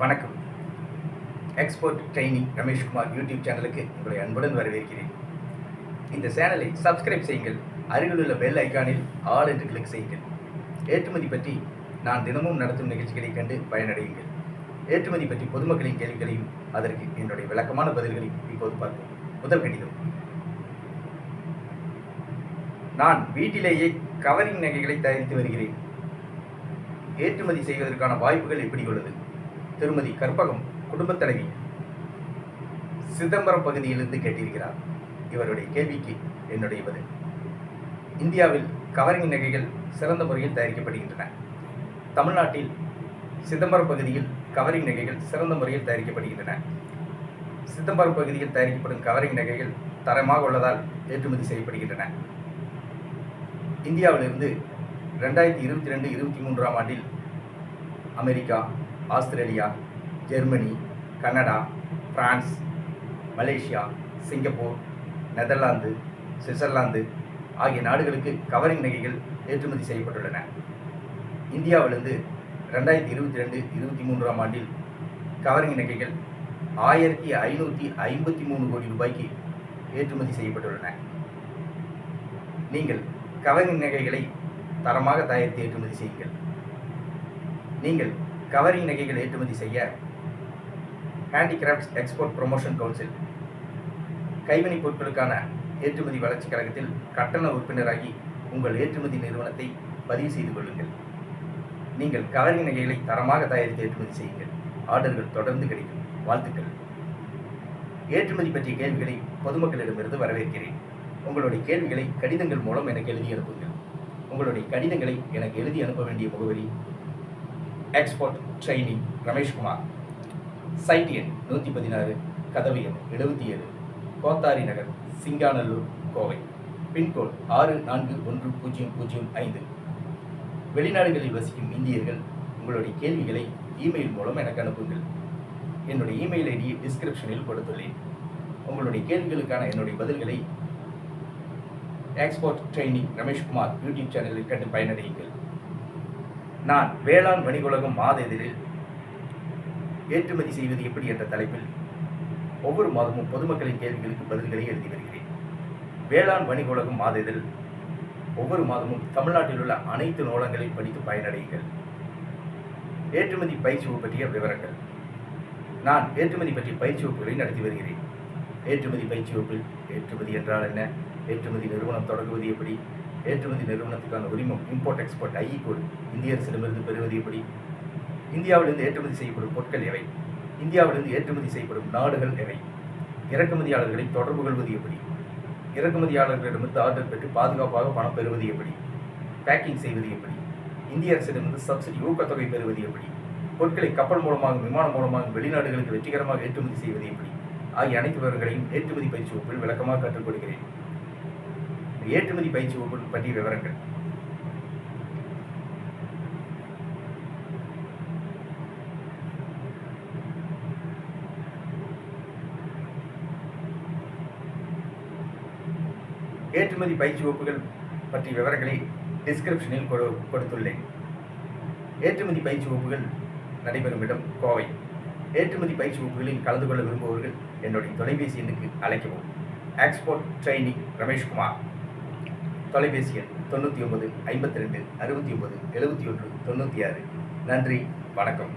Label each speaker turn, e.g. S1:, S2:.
S1: வணக்கம். Export training Rameshkumar YouTube சேனலுக்கு உங்களை அன்புடன் வரவேற்கிறேன். இந்த சேனலை சப்ஸ்கிரைப் செய்யுங்கள். அருகிலுள்ள பெல் ஐக்கானில் ஆல் என்று கிளிக் செய்யுங்கள். ஏற்றுமதி பற்றி நான் தினமும் நடத்தும் நிகழ்ச்சிகளை கண்டு பயனடையுங்கள். ஏற்றுமதி பற்றி பொதுமக்களின் கேள்விகளையும் அதற்கு என்னுடைய விளக்கமான பதில்களையும் இப்போது பார்ப்போம். முதல் கடிதம். நான் வீட்டிலேயே கவரிங் நகைகளை தயாரித்து வருகிறேன். ஏற்றுமதி செய்வதற்கான வாய்ப்புகள் எப்படி உள்ளது? திருமதி கற்பகம் குடும்பத் தலைவி சிதம்பரம் பகுதியிலிருந்து கேட்டிருக்கிறார். இவருடைய கேள்விக்கு என்னுடைய பதில். இந்தியாவில் கவரிங் நகைகள் சிறந்த முறையில் தயாரிக்கப்படுகின்றன. தமிழ்நாட்டில் சிதம்பரம் பகுதியில் கவரிங் நகைகள் சிறந்த முறையில் தயாரிக்கப்படுகின்றன. சிதம்பரம் பகுதியில் தயாரிக்கப்படும் கவரிங் நகைகள் தரமாக உள்ளதால் ஏற்றுமதி செய்யப்படுகின்றன. இந்தியாவிலிருந்து ரெண்டாயிரத்தி இருபத்தி ரெண்டு இருபத்தி மூன்றாம் ஆண்டில் America Australia Germany Canada France Malaysia Singapore Netherlands Switzerland ஆகிய நாடுகளுக்கு கவரிங் நகைகள் ஏற்றுமதி செய்யப்பட்டுள்ளன. இந்தியாவிலிருந்து ரெண்டாயிரத்தி இருபத்தி ரெண்டு இருபத்தி மூன்றாம் ஆண்டில் கவரிங் நகைகள் ஆயிரத்தி ஐநூற்றி ஐம்பத்தி மூணு கோடி ரூபாய்க்கு ஏற்றுமதி செய்யப்பட்டுள்ளன. நீங்கள் கவரிங் நகைகளை தரமாக தயாரித்து ஏற்றுமதி செய்யுங்கள். நீங்கள் கவரிங் நகைகள் ஏற்றுமதி செய்ய ஹேண்டிகிராஃப்ட்ஸ் எக்ஸ்போர்ட் ப்ரொமோஷன் கவுன்சில் கைவினைப் பொருட்களுக்கான ஏற்றுமதி வளர்ச்சிக் கழகத்தில் கட்டண உறுப்பினராகி உங்கள் ஏற்றுமதி நிறுவனத்தை பதிவு செய்து கொள்ளுங்கள். நீங்கள் கவரிங் நகைகளை தரமாக தயாரித்து ஏற்றுமதி செய்யுங்கள். ஆர்டர்கள் தொடர்ந்து கிடைக்கும். வாழ்த்துக்கள். ஏற்றுமதி பற்றிய கேள்விகளை பொதுமக்களிடமிருந்து வரவேற்கிறேன். உங்களுடைய கேள்விகளை கடிதங்கள் மூலம் எனக்கு எழுதி அனுப்புங்கள். உங்களுடைய கடிதங்களை எனக்கு எழுதி அனுப்ப வேண்டிய முகவரி எக்ஸ்போர்ட் ட்ரைனிங் ரமேஷ்குமார் சைட் எண் நூற்றி பதினாறு கதவு எண் எழுபத்தி ஏழு கோத்தாரி நகர் சிங்காநல்லூர் கோவை. பின்கோட் ஆறு நான்கு ஒன்று பூஜ்ஜியம் பூஜ்ஜியம் ஐந்து. வெளிநாடுகளில் வசிக்கும் இந்தியர்கள் உங்களுடைய கேள்விகளை இமெயில் மூலம் எனக்கு அனுப்புங்கள். என்னுடைய இமெயில் ஐடியை டிஸ்கிரிப்ஷனில் கொடுத்துள்ளேன். உங்களுடைய கேள்விகளுக்கான என்னுடைய பதில்களை எக்ஸ்போர்ட் ட்ரைனிங் ரமேஷ்குமார் யூடியூப் சேனலில் கண்டு பயனடையுங்கள். நான் வேளாண் வணிகுலகம் மாத இதழில் ஏற்றுமதி செய்வது எப்படி என்ற தலைப்பில் ஒவ்வொரு மாதமும் பொதுமக்களின் கேள்விகளுக்கு பதில்களை எழுதி வருகிறேன். வேளாண் வணிகுலகம் மாத இதழ் ஒவ்வொரு மாதமும் தமிழ்நாட்டில் உள்ள அனைத்து நூலகங்களையும் படித்து பயனடையுங்கள். ஏற்றுமதி பயிற்சி பற்றிய விவரங்கள். நான் ஏற்றுமதி பற்றிய பயிற்சி வகுப்புகளை நடத்தி வருகிறேன். ஏற்றுமதி பயிற்சி வகுப்பில் ஏற்றுமதி என்றால் என்ன? ஏற்றுமதி நிறுவனம் தொடங்குவது எப்படி? ஏற்றுமதி நிறுவனத்துக்கான உரிமம் இம்போர்ட் எக்ஸ்போர்ட் ஐஇ கோடு இந்திய அரசிடமிருந்து பெறுவது எப்படி? இந்தியாவிலிருந்து ஏற்றுமதி செய்யப்படும் பொருட்கள் எவை? இந்தியாவிலிருந்து ஏற்றுமதி செய்யப்படும் நாடுகள் எவை? இறக்குமதியாளர்களை தொடர்பு கொள்வது எப்படி? இறக்குமதியாளர்களிடமிருந்து ஆர்டர் பெற்று பாதுகாப்பாக பணம் பெறுவது எப்படி? பேக்கிங் செய்வது எப்படி? இந்திய அரசிடமிருந்து சப்சிடி ஊக்கத்தொகை பெறுவது எப்படி? பொருட்களை கப்பல் மூலமாக விமானம் மூலமாக வெளிநாடுகளுக்கு வெற்றிகரமாக ஏற்றுமதி செய்வது எப்படி? ஆகிய அனைத்து விவரங்களையும் ஏற்றுமதி பயிற்சி வகுப்பில் விளக்கமாக கற்றுக் கொடுக்கிறேன் ஏற்றுமதி பயிற்சி வகுப்பு பற்றிய விவரங்கள். ஏற்றுமதி பயிற்சி வகுப்புகள் பற்றிய விவரங்களை டிஸ்கிரிப்ஷனில் கொடு கொடுத்துள்ளேன். ஏற்றுமதி பயிற்சி வகுப்புகள் நடைபெறும் இடம் கோவை. ஏற்றுமதி பயிற்சி வகுப்புகளில் கலந்து கொள்ள விரும்புபவர்கள் என்னுடைய தொலைபேசி எண்ணுக்கு அழைக்கவும். Export training Rameshkumar. தொலைபேசி எண் தொண்ணூற்றி ஒம்பது ஐம்பத்தி ரெண்டு அறுபத்தி ஒம்பது எழுபத்தி ஒன்று தொண்ணூற்றி ஆறு. நன்றி வணக்கம்.